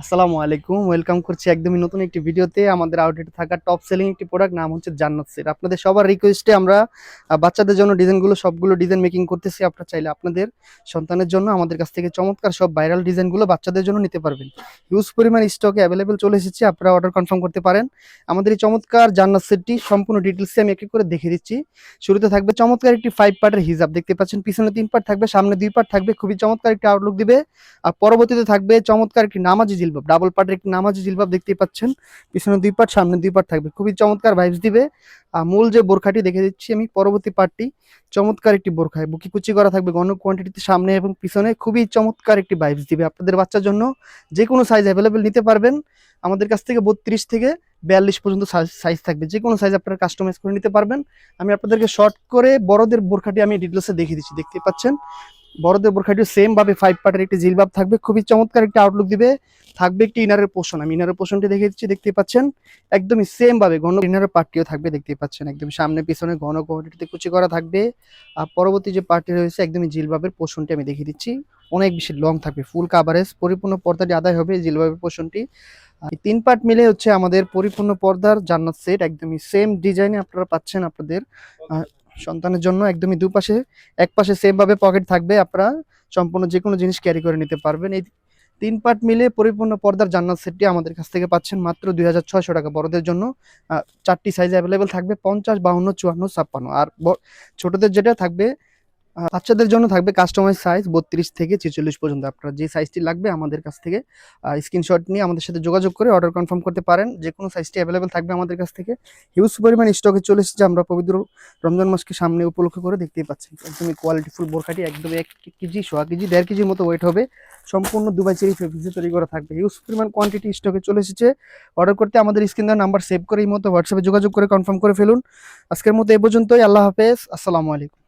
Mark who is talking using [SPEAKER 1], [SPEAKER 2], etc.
[SPEAKER 1] আসসালামু আলাইকুম, ওয়েলকাম করছি একদমই নতুন একটি ভিডিওতে। আমাদের আউটলেটে থাকা টপ সেলিং একটি প্রোডাক্ট নাম হচ্ছে জান্নাত সেট। আপনাদের সবার রিকোয়েস্টে আমরা বাচ্চাদের জন্য ডিজাইনগুলো সবগুলো ডিজাইন মেকিং করতেছি। আপনারা চাইলে আপনাদের সন্তানের জন্য, আমাদের কাছ থেকে চমৎকার সব ভাইরাল ডিজাইনগুলো বাচ্চাদের জন্য নিতে পারবেন। হিউজ পরিমাণ স্টকে অ্যাভেলেবেল চলে এসেছে, আপনারা অর্ডার কনফার্ম করতে পারেন। আমাদের এই চমৎকার জান্নাত সেটটি সম্পূর্ণ ডিটেলসে আমি এক এক করে দেখে দিচ্ছি। শুরুতে থাকবে চমৎকার একটি ফাইভ পার্টের হিজাব। দেখতে পাচ্ছেন, পিছনে তিন পার্ট থাকবে, সামনে দুই পার্ট থাকবে। খুবই চমৎকার একটি আউটলুক দিবে। আর পরবর্তীতে থাকবে চমৎকার একটি নামাজি জিলবাব। ডাবল পার্টের একটি নামাজি জিলবাব দেখতেই পাচ্ছেন। পিছনে দুই পার্ট সামনে দুই পার্ট থাকবে। খুবই চমৎকার ভাইবস দিবে। আর মূল যে বোরখাটি দেখে দিচ্ছি আমি, পরবর্তী পার্টটি চমৎকার একটি বোরখায় বুকি কুচি করা থাকবে গণ কোয়ান্টিটিতে সামনে এবং পিছনে। খুবই চমৎকার একটি ভাইবস দিবে আপনাদের বাচ্চার জন্য। যে কোনো সাইজ অ্যাভেলেবেল নিতে পারবেন। আমাদের কাছ থেকে বত্রিশ থেকে বিয়াল্লিশ পর্যন্ত সাইজ থাকবে। যে কোনো সাইজ আপনারা কাস্টমাইজ করে নিতে পারবেন। আমি আপনাদেরকে শর্ট করে বড়দের বোরখাটি আমি ডিটেলসে দেখিয়ে দিচ্ছি। দেখতে পাচ্ছেন। বড়দের বোরখাটি সেম ভাবে ফাইভ পার্টের একটি জিলবাব থাকবে, খুবই চমৎকার একটি আউটলুক দিবে। থাকবে একটি ইনারের পোষণ। আমি ইনারের পোষণটি দেখে দিচ্ছি দেখতে পাচ্ছেন? একদমই সেম ভাবে ঘন ইনারের পার্টিও থাকবে দেখতে পাচ্ছেন? একদম সামনে, পিছনে ঘন কোয়ান্টিটিতে কুচি করা থাকবে। আর পরবর্তী যে পার্টি রয়েছে, একদমই জিলবাবের পোষণটি আমি দেখিয়ে দিচ্ছি। অনেক বেশি লং থাকবে ফুল কাভারেজ পরিপূর্ণ পর্দাটি আদায় হবে জিলবাবের পোষণটি। তিন পার্ট মিলে হচ্ছে আমাদের পরিপূর্ণ পর্দার জান্নাত সেট একদমই সেম ডিজাইনে আপনারা পাচ্ছেন আপনাদের। সন্তানের জন্য একদমই দুপাশে এক পাশে সেম ভাবে পকেট থাকবে, আপনারা সম্পূর্ণ যে কোনো জিনিস ক্যারি করে নিতে পারবেন। এই তিন পার্ট মিলে পরিপূর্ণ পর্দার জান্নাত সেটটি আমাদের কাছ থেকে পাচ্ছেন মাত্র দুই হাজার ছয়শো টাকা বড়দের জন্য। চারটি সাইজ অ্যাভেলেবেল থাকবে, পঞ্চাশ, বাউন্ন, চুয়ান্ন, ছাপ্পান্ন। আর ছোটদের যেটা থাকবে বাচ্চাদের জন্য থাকবে কাস্টমাইজ সাইজ বত্রিশ থেকে ছেচল্লিশ পর্যন্ত। আপনার যে সাইজটি লাগবে আমাদের কাছ থেকে স্ক্রিনশট নিয়ে আমাদের সাথে যোগাযোগ করে অর্ডার কনফার্ম করতে পারেন। যে কোনো সাইজটি অ্যাভেলেবেল থাকবে আমাদের কাছ থেকে। হিউজ পরিমাণ স্টকে চলে এসেছে, আমরা পবিত্র রমজান মাসকে সামনে উপলক্ষ করে দেখতেই পাচ্ছি। একদমই কোয়ালিটি ফুল বোরখাটি, একদম এক কেজি, সোয়া কেজি, দেড় কেজির মতো ওয়েট হবে। সম্পূর্ণ দুবাই চেরি ফেব্রিক্সে তৈরি করা থাকবে। হিউজ পরিমাণ কোয়ান্টিটি স্টকে চলে এসেছে। অর্ডার করতে আমাদের স্ক্রিন নাম্বার সেভ করে এই মতো হোয়াটসঅ্যাপে যোগাযোগ করে কনফার্ম করে ফেলুন। আজকের মতো এ পর্যন্তই, আল্লাহ হাফেজ, আসসালামু আলাইকুম।